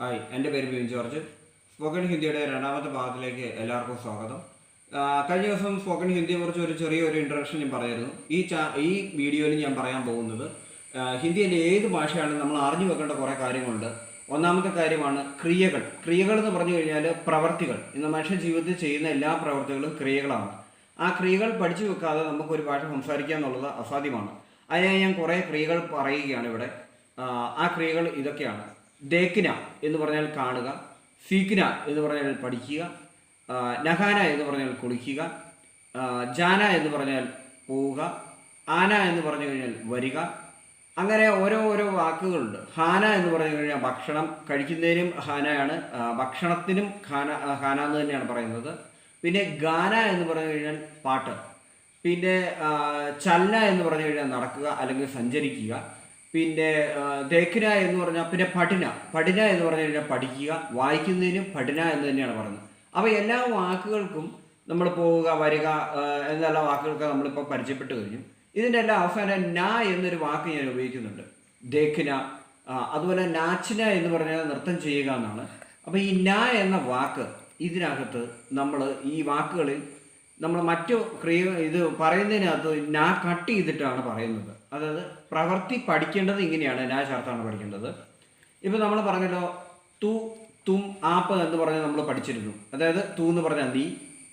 Hi എന്റെ പേര് bin George. Spoken ഹിന്ദിയുടെ രണ്ടാമത്തെ ഭാഗത്തിലേക്ക് എല്ലാവർക്കും സ്വാഗതം. കഴിഞ്ഞ ദിവസം സ്പോക്കൺ ഹിന്ദിയെ കുറിച്ച് ഒരു ചെറിയൊരു ഇൻട്രഡക്ഷൻ ഞാൻ പറയായിരുന്നു ഈ ചാ ഈ വീഡിയോയിൽ ഞാൻ പറയാൻ പോകുന്നത് ഹിന്ദിയിലെ ഏത് ഭാഷയാണെങ്കിലും നമ്മൾ അറിഞ്ഞു വെക്കേണ്ട കുറേ കാര്യങ്ങളുണ്ട്. ഒന്നാമത്തെ കാര്യമാണ് ക്രിയകൾ. ക്രിയകൾ എന്ന് പറഞ്ഞു കഴിഞ്ഞാൽ പ്രവർത്തികൾ. ഇന്ന് മനുഷ്യ ജീവിതത്തിൽ ചെയ്യുന്ന എല്ലാ പ്രവർത്തികളും ക്രിയകളാണ്. ആ ക്രിയകൾ പഠിച്ചു വെക്കാതെ നമുക്ക് ഒരു ഭാഷ സംസാരിക്കുക എന്നുള്ളത് അസാധ്യമാണ്. അതിനായി ഞാൻ കുറേ ക്രിയകൾ പറയുകയാണ് ഇവിടെ. ആ ക്രിയകൾ ഇതൊക്കെയാണ്. ദേക്കിന എന്ന് പറഞ്ഞാൽ കാണുക സീക്കിന എന്ന് പറഞ്ഞാൽ പഠിക്കുക നഹാന എന്ന് പറഞ്ഞാൽ കുളിക്കുക ജാന എന്ന് പറഞ്ഞാൽ പോവുക ആന എന്ന് പറഞ്ഞു കഴിഞ്ഞാൽ വരിക. അങ്ങനെ ഓരോ ഓരോ വാക്കുകളുണ്ട്. ഹാന എന്ന് പറഞ്ഞു കഴിഞ്ഞാൽ ഭക്ഷണം കഴിക്കുന്നതിനും ഹാനയാണ് ഭക്ഷണത്തിനും ഖാന ഹാന എന്ന് തന്നെയാണ് പറയുന്നത്. പിന്നെ ഗാന എന്ന് പറഞ്ഞു കഴിഞ്ഞാൽ പാട്ട്. പിന്നെ ചല്ല എന്ന് പറഞ്ഞു കഴിഞ്ഞാൽ നടക്കുക അല്ലെങ്കിൽ സഞ്ചരിക്കുക. പിന്നെ ദേഖന എന്ന് പറഞ്ഞാൽ പിന്നെ പഠന. പഠന എന്ന് പറഞ്ഞു കഴിഞ്ഞാൽ പഠിക്കുക വായിക്കുന്നതിനും പഠന എന്ന് തന്നെയാണ് പറയുന്നത്. അപ്പോൾ എല്ലാ വാക്കുകൾക്കും നമ്മൾ പോവുക വരിക എന്നുള്ള വാക്കുകൾക്ക് നമ്മളിപ്പോൾ പരിചയപ്പെട്ട് കഴിഞ്ഞു. ഇതിന്റെ എല്ലാം അവസാനം ന എന്നൊരു വാക്ക് ഞാൻ ഉപയോഗിക്കുന്നുണ്ട്. ദേഖന അതുപോലെ നാച്ചിന എന്ന് പറഞ്ഞാൽ നൃത്തം ചെയ്യുക എന്നാണ്. അപ്പോൾ ഈ ന എന്ന വാക്ക് ഇതിനകത്ത് നമ്മൾ ഈ വാക്കുകളിൽ നമ്മൾ മറ്റു ക്രിയ ഇത് പറയുന്നതിനകത്ത് നാ കട്ട് ചെയ്തിട്ടാണ് പറയുന്നത്. അതായത് പ്രവൃത്തി പഠിക്കേണ്ടത് ഇങ്ങനെയാണ് നാ ചേർത്താണ് പഠിക്കേണ്ടത്. ഇപ്പം നമ്മൾ പറഞ്ഞല്ലോ തു തും ആപ്പ് എന്ന് പറഞ്ഞ് നമ്മൾ പഠിച്ചിരുന്നു. അതായത് തു എന്ന് പറഞ്ഞാൽ നീ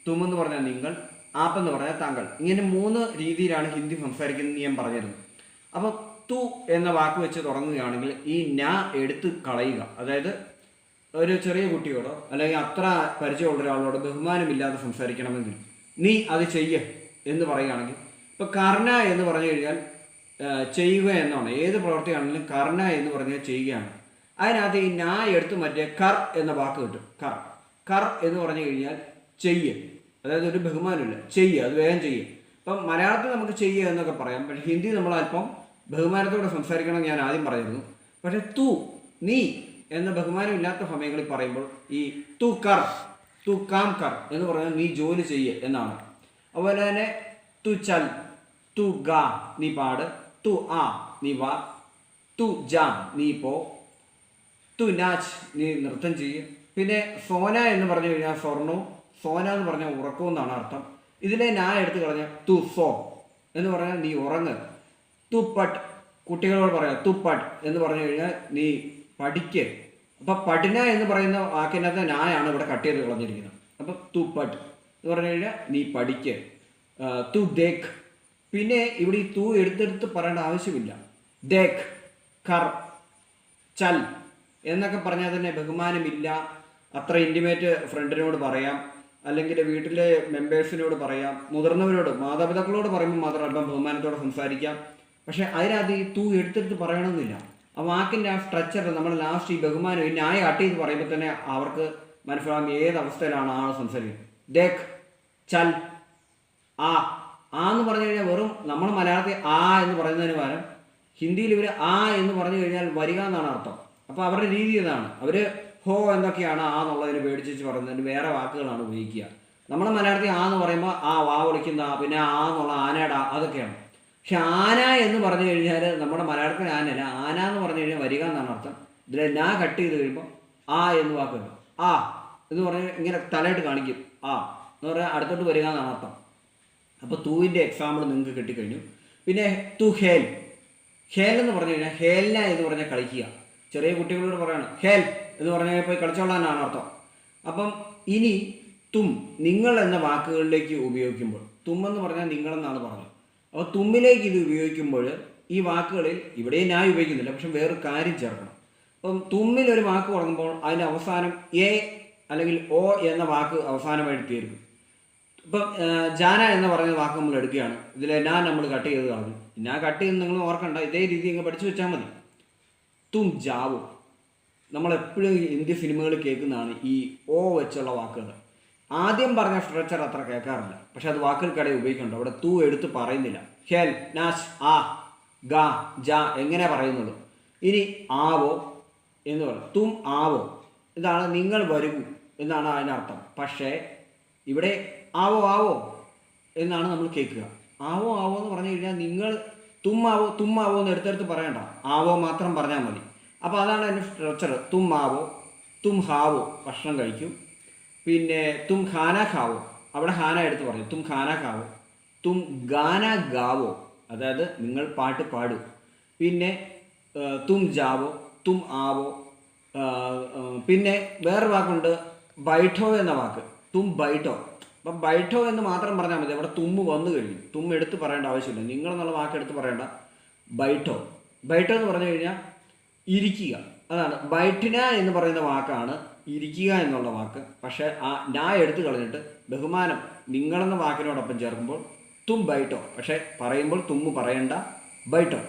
തും എന്ന് പറഞ്ഞാൽ നിങ്ങൾ ആപ്പ് എന്ന് പറഞ്ഞാൽ താങ്കൾ. ഇങ്ങനെ മൂന്ന് രീതിയിലാണ് ഹിന്ദി സംസാരിക്കുന്നത് ഞാൻ പറഞ്ഞിരുന്നു അപ്പോൾ തു എന്ന വാക്ക് വെച്ച് തുടങ്ങുകയാണെങ്കിൽ ഈ നാ എടുത്ത് കളയുക. അതായത് ഒരു ചെറിയ കുട്ടിയോടോ അല്ലെങ്കിൽ അത്ര പരിചയമുള്ള ഒരാളോട് ബഹുമാനമില്ലാതെ സംസാരിക്കണമെങ്കിൽ നീ അത് ചെയ്യ എന്ന് പറയുകയാണെങ്കിൽ ഇപ്പൊ കർണ എന്ന് പറഞ്ഞു കഴിഞ്ഞാൽ ചെയ്യുക എന്നാണ്. ഏത് പ്രവൃത്തിയാണെങ്കിലും കർണ എന്ന് പറഞ്ഞാൽ ചെയ്യുകയാണ്. അതിനകത്ത് ഈ നാ എടുത്ത് മറ്റേ കർ എന്ന വാക്ക് കിട്ടും. കർ. കർ എന്ന് പറഞ്ഞു കഴിഞ്ഞാൽ ചെയ്യ. അതായത് ഒരു ബഹുമാനമില്ല. ചെയ്യ. അത് വേഗം ചെയ്യ. ഇപ്പം മലയാളത്തിൽ നമുക്ക് ചെയ്യുക എന്നൊക്കെ പറയാം. പക്ഷേ ഹിന്ദി നമ്മൾ അല്പം ബഹുമാനത്തോടെ സംസാരിക്കണം ഞാൻ ആദ്യം പറഞ്ഞിരുന്നു. പക്ഷെ തു നീ എന്ന ബഹുമാനമില്ലാത്ത സമയങ്ങളിൽ പറയുമ്പോൾ ഈ തു കർ തു കാം കർ എന്ന് പറഞ്ഞാൽ നീ ജോലി ചെയ്യ എന്നാണ്. അതുപോലെ തന്നെ തു ചൽ തു ഗാ നീ പാട്. തു ആ നീ വാ. തു ജാ നീ പോ. തു നാച്ച് നീ നൃത്തം ചെയ്യും. പിന്നെ സോന എന്ന് പറഞ്ഞു കഴിഞ്ഞാൽ സ്വർണവും സോന എന്ന് പറഞ്ഞാൽ ഉറക്കവും എന്നാണ് അർത്ഥം. ഇതിലെ നാ എടുത്തു കളഞ്ഞ തു സോ എന്ന് പറഞ്ഞാൽ നീ ഉറങ്ങ്. തു പട്ട് കുട്ടികളോട് പറയാം തു പട്ട് എന്ന് പറഞ്ഞു കഴിഞ്ഞാൽ നീ പഠിക്ക്. അപ്പം പടിന എന്ന് പറയുന്ന വാക്കിനകത്ത് നായാണ് ഇവിടെ കട്ട് ചെയ്ത് കളഞ്ഞിരിക്കുന്നത്. അപ്പം തു പട്ട് എന്ന് പറഞ്ഞു കഴിഞ്ഞാൽ നീ പഠിക്ക്. തു ദേഖ്. പിന്നെ ഇവിടെ ഈ തൂ എടുത്തെടുത്ത് പറയേണ്ട ആവശ്യമില്ല. ദേഖ് കർ ചൽ എന്നൊക്കെ പറഞ്ഞാൽ തന്നെ ബഹുമാനമില്ല. അത്ര ഇന്റിമേറ്റ് ഫ്രണ്ടിനോട് പറയാം. അല്ലെങ്കിൽ വീട്ടിലെ മെമ്പേഴ്സിനോട് പറയാം. മുതിർന്നവരോട് മാതാപിതാക്കളോട് പറയുമ്പോൾ മാത്രം അല്പം ബഹുമാനത്തോടെ സംസാരിക്കാം. പക്ഷെ അതിനകത്ത് ഈ തൂ എടുത്തെടുത്ത് പറയണമെന്നില്ല. ആ വാക്കിന്റെ ആ സ്ട്രക്ചർ നമ്മൾ ലാസ്റ്റ് ഈ ബഹുമാനം ഈ ന്യായ അട്ടി എന്ന് പറയുമ്പോൾ തന്നെ അവർക്ക് മനസ്സിലാകും ഏത് അവസ്ഥയിലാണ് ആൾ സംസാരിക്കുന്നത്. ദേഖ് ചൽ ആ. ആ എന്ന് പറഞ്ഞു കഴിഞ്ഞാൽ വെറും നമ്മൾ മലയാളത്തിൽ ആ എന്ന് പറയുന്നതിന് പകരം ഹിന്ദിയിൽ ഇവർ ആ എന്ന് പറഞ്ഞു കഴിഞ്ഞാൽ വരിക എന്നാണ് അർത്ഥം. അപ്പോൾ അവരുടെ രീതി ഇതാണ്. അവർ ഹോ എന്തൊക്കെയാണ് ആ എന്നുള്ളതിന് പേടിച്ച് പറയുന്നതിന് വേറെ വാക്കുകളാണ് ഉപയോഗിക്കുക. നമ്മുടെ മലയാളത്തിൽ ആ എന്ന് പറയുമ്പോൾ ആ വാ വിളിക്കുന്ന പിന്നെ ആ എന്നുള്ള ആനയുടെ അതൊക്കെയാണ്. പക്ഷെ ആന എന്ന് പറഞ്ഞു കഴിഞ്ഞാൽ നമ്മുടെ മലയാളത്തിൽ ആനയല്ല ആന എന്ന് പറഞ്ഞു കഴിഞ്ഞാൽ വരിക എന്നാണ് അർത്ഥം. ഇതിൽ നാ കട്ട് ചെയ്ത് കഴിയുമ്പോൾ ആ എന്ന് വാക്ക് വരും. ആ എന്ന് പറഞ്ഞ് ഇങ്ങനെ തലയിട്ട് കാണിക്കും. ആ എന്ന് പറഞ്ഞാൽ അടുത്തോട്ട് വരിക എന്നാണ് അർത്ഥം. അപ്പോൾ തൂവിന്റെ എക്സാമ്പിൾ നിങ്ങൾക്ക് കിട്ടിക്കഴിഞ്ഞു. പിന്നെ തു ഹേൽ. ഹേൽ എന്ന് പറഞ്ഞു കഴിഞ്ഞാൽ ഹേൽന എന്ന് പറഞ്ഞാൽ കളിക്കുക. ചെറിയ കുട്ടികളോട് പറയണം ഹേൽ എന്ന് പറഞ്ഞാൽ പോയി കളിച്ചോളാനാണ് അർത്ഥം. അപ്പം ഇനി തും നിങ്ങൾ എന്ന വാക്കുകളിലേക്ക് ഉപയോഗിക്കുമ്പോൾ തും എന്ന് പറഞ്ഞാൽ നിങ്ങളെന്നാണ് പറഞ്ഞത്. അപ്പോൾ തുമ്മിലേക്ക് ഇത് ഉപയോഗിക്കുമ്പോൾ ഈ വാക്കുകളിൽ ഇവിടെയും ഞാൻ ഉപയോഗിക്കുന്നില്ല പക്ഷെ വേറൊരു കാര്യം ചേർക്കണം. അപ്പം തുമ്മിൽ ഒരു വാക്ക് തുടങ്ങുമ്പോൾ അതിന്റെ അവസാനം എ അല്ലെങ്കിൽ ഒ എന്ന വാക്ക് അവസാനമായിട്ട് തീർക്കും ഇപ്പം ജാന എന്ന് പറയുന്ന വാക്ക് നമ്മൾ എടുക്കുകയാണ്. ഇതിൽ ഞാൻ നമ്മൾ കട്ട് ചെയ്ത് കാണും ഞാൻ കട്ട് ചെയ്ത് നിങ്ങൾ ഓർക്കണ്ട ഇതേ രീതി ഇങ്ങനെ പഠിച്ചു വെച്ചാൽ മതി. തും ജാവോ. നമ്മളെപ്പോഴും ഇന്ത്യ സിനിമകൾ കേൾക്കുന്നതാണ് ഈ ഓ വെച്ചുള്ള വാക്കുകൾ. ആദ്യം പറഞ്ഞ സ്ട്രക്ചർ അത്ര കേൾക്കാറില്ല. പക്ഷെ അത് വാക്കുകൾക്കിടയിൽ ഉപയോഗിക്കുന്നുണ്ട്. അവിടെ തൂ എടുത്ത് പറയുന്നില്ല. ഹെൽ നാസ് ആ ഗ ജ എങ്ങനെ പറയുന്നുള്ളൂ ഇനി ആവോ എന്ന് പറയും തും ആവോ. ഇതാണ് നിങ്ങൾ വരൂ എന്നാണ് അതിനർത്ഥം പക്ഷേ ഇവിടെ ആവോ ആവോ എന്നാണ് നമ്മൾ കേൾക്കുക. ആവോ ആവോ എന്ന് പറഞ്ഞു കഴിഞ്ഞാൽ നിങ്ങൾ തുമ്മാവോ തുമ്മാവോ എന്ന് എടുത്തെടുത്ത് പറയണ്ട. ആവോ മാത്രം പറഞ്ഞാൽ മതി. അപ്പോൾ അതാണ് അതിന്റെ സ്ട്രക്ചർ തുമ്മാവോ തും ഹാവോ ഭക്ഷണം കഴിക്കും. പിന്നെ തും ഖാന ഖാവോ. അവിടെ ഖാന എടുത്ത് പറഞ്ഞു. തും ഖാന ഖാവോ. തും ഗാന ഗാവോ. അതായത് നിങ്ങൾ പാട്ട് പാടൂ. പിന്നെ തും ജാവോ തും ആവോ പിന്നെ വേറെ വാക്കുണ്ട് ബൈഠോ എന്ന വാക്ക്. തും ബൈഠോ. അപ്പം ബൈഠോ എന്ന് മാത്രം പറഞ്ഞാൽ മതി. അവിടെ തുമ്മ് വന്നു കഴിഞ്ഞു. തും എടുത്ത് പറയേണ്ട ആവശ്യമില്ല. നിങ്ങളെന്നുള്ള വാക്ക് എടുത്ത് പറയേണ്ട. ബൈഠോ. ബൈഠോ എന്ന് പറഞ്ഞു കഴിഞ്ഞാൽ ഇരിക്കുക. അതാണ്. ബൈഠിന എന്ന് പറയുന്ന വാക്കാണ് ഇരിക്കുക എന്നുള്ള വാക്ക്. പക്ഷേ ആ ഞാ എടുത്തു കളഞ്ഞിട്ട് ബഹുമാനം നിങ്ങളെന്ന വാക്കിനോടൊപ്പം ചേർക്കുമ്പോൾ തും ബൈട്ടോ. പക്ഷേ പറയുമ്പോൾ തുമ്മു പറയണ്ട ബൈട്ടോ.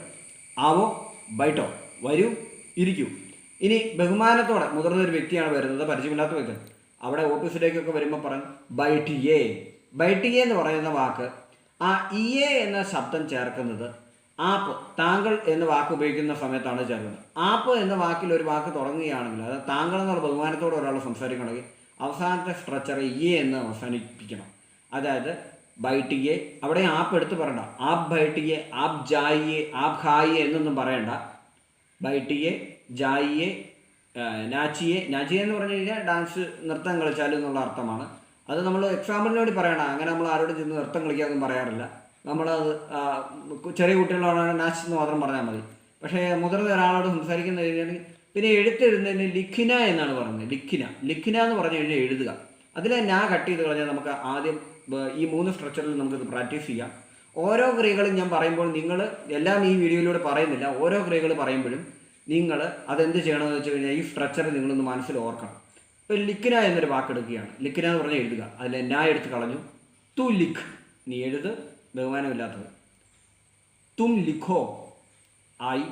ആവോ ബൈട്ടോ. വരൂ ഇരിക്കൂ. ഇനി ബഹുമാനത്തോടെ മുതിർന്നൊരു വ്യക്തിയാണ് വരുന്നത് പരിചയമില്ലാത്ത വ്യക്തി. അവിടെ ഓഫീസിലേക്കൊക്കെ വരുമ്പോൾ പറയും ബൈട്ടിയേ ബൈട്ടിയേ എന്ന് പറയുന്ന വാക്ക് ആ ഇയേ എന്ന ശബ്ദം ചേർക്കുന്നത് ആപ്പ് താങ്കൾ എന്ന വാക്ക് ഉപയോഗിക്കുന്ന സമയത്താണ് ചേർക്കുന്നത് ആപ്പ് എന്ന വാക്കിൽ ഒരു വാക്ക് തുടങ്ങുകയാണെങ്കിൽ അതായത് താങ്കൾ എന്നുള്ള ബഹുമാനത്തോടെ ഒരാൾ സംസാരിക്കണമെങ്കിൽ അവസാനത്തെ സ്ട്രക്ചർ ഇ എന്ന് അവസാനിപ്പിക്കണം. അതായത് ബൈട്ടിയെ അവിടെ ആപ്പ് എടുത്ത് പറയണ്ട. ആപ്പ് ബൈട്ടിയെ ആപ്പ് ജായിയെ ആപ്പ് ഹായിയെ എന്നൊന്നും പറയണ്ട. ബൈട്ടിയെ ജായിയെ ആ, നാച്ചിയെ നാച്ചിയെ എന്ന് പറഞ്ഞു കഴിഞ്ഞാൽ ഡാൻസ് നൃത്തം കളിച്ചാലും എന്നുള്ള അർത്ഥമാണ്. അത് നമ്മൾ എക്സാമ്പിളിന് വേണ്ടി പറയണം. അങ്ങനെ നമ്മൾ ആരോടും ചെന്ന് നൃത്തം കളിക്കാനൊന്നും പറയാറില്ല. നമ്മളത് ചെറിയ കുട്ടികളാണെങ്കിൽ നാച്ച് എന്ന് മാത്രം പറഞ്ഞാൽ മതി. പക്ഷേ മുതിർന്ന ഒരാളോട് സംസാരിക്കുന്ന രീതിയാണെങ്കിൽ പിന്നെ എഴുത്തെഴുതുന്നതിന് ലിഖിന എന്നാണ് പറയുന്നത്. ലിഖിന. ലിഖിന എന്ന് പറഞ്ഞു കഴിഞ്ഞാൽ എഴുതുക. അതിലെ ഞാൻ കട്ട് ചെയ്ത് കളഞ്ഞാൽ നമുക്ക് ആദ്യം ഈ മൂന്ന് സ്ട്രക്ചറിൽ നമുക്കിത് പ്രാക്ടീസ് ചെയ്യാം. ഓരോ ക്രിയകളും ഞാൻ പറയുമ്പോൾ നിങ്ങൾ എല്ലാം ഈ വീഡിയോയിലൂടെ പറയുന്നില്ല. ഓരോ ക്രിയകൾ പറയുമ്പോഴും നിങ്ങൾ അതെന്ത് ചെയ്യണമെന്ന് വെച്ച് കഴിഞ്ഞാൽ ഈ സ്ട്രക്ചർ നിങ്ങളൊന്ന് മനസ്സിൽ ഓർക്കണം. ഇപ്പോൾ ലിഖിന എന്നൊരു വാക്കെടുക്കുകയാണ്. ലിഖിന എന്ന് പറഞ്ഞാൽ എഴുതുക. അതിൽ ഞാൻ എടുത്ത് കളഞ്ഞു. തു ലിഖ്. നീ എഴുത്. ബഹുമാനമില്ലാത്തത് തും ലിഖോ ആയി.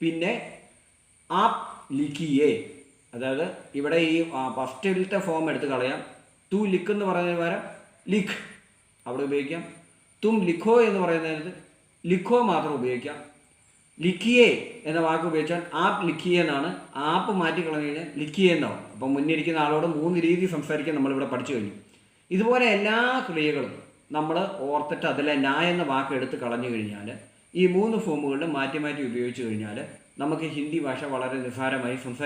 പിന്നെ ആപ് ലിഖിയേ. അതായത് ഇവിടെ ഈ ഫസ്റ്റിലത്തെ ഫോം എടുത്ത് കളയാം. തു ലിഖ് എന്ന് പറയുന്നതിന് പകരം ലിഖ് അവിടെ ഉപയോഗിക്കാം. തും ലിഖോ എന്ന് പറയുന്നതിനകത്ത് ലിഖോ മാത്രം ഉപയോഗിക്കാം. ലിഖിയേ എന്ന വാക്ക് ഉപയോഗിച്ചാൽ ആപ്പ് ലിഖിയേ എന്നാണ്. ആപ്പ് മാറ്റി കളഞ്ഞു കഴിഞ്ഞാൽ ലിഖിയേ എന്നാവും. അപ്പം മുന്നിരിക്കുന്ന ആളോട് മൂന്ന് രീതി സംസാരിക്കാൻ നമ്മളിവിടെ പഠിച്ചു കഴിഞ്ഞു. ഇതുപോലെ എല്ലാ ക്രിയകളും നമ്മൾ ഓർത്തിട്ട് അതിലെ ന എന്ന വാക്ക് എടുത്ത് കളഞ്ഞു കഴിഞ്ഞാൽ ഈ മൂന്ന് ഫോമുകളിലും മാറ്റി മാറ്റി ഉപയോഗിച്ച് കഴിഞ്ഞാൽ നമുക്ക് ഹിന്ദി ഭാഷ വളരെ നിസ്സാരമായി സംസാരിക്കാം.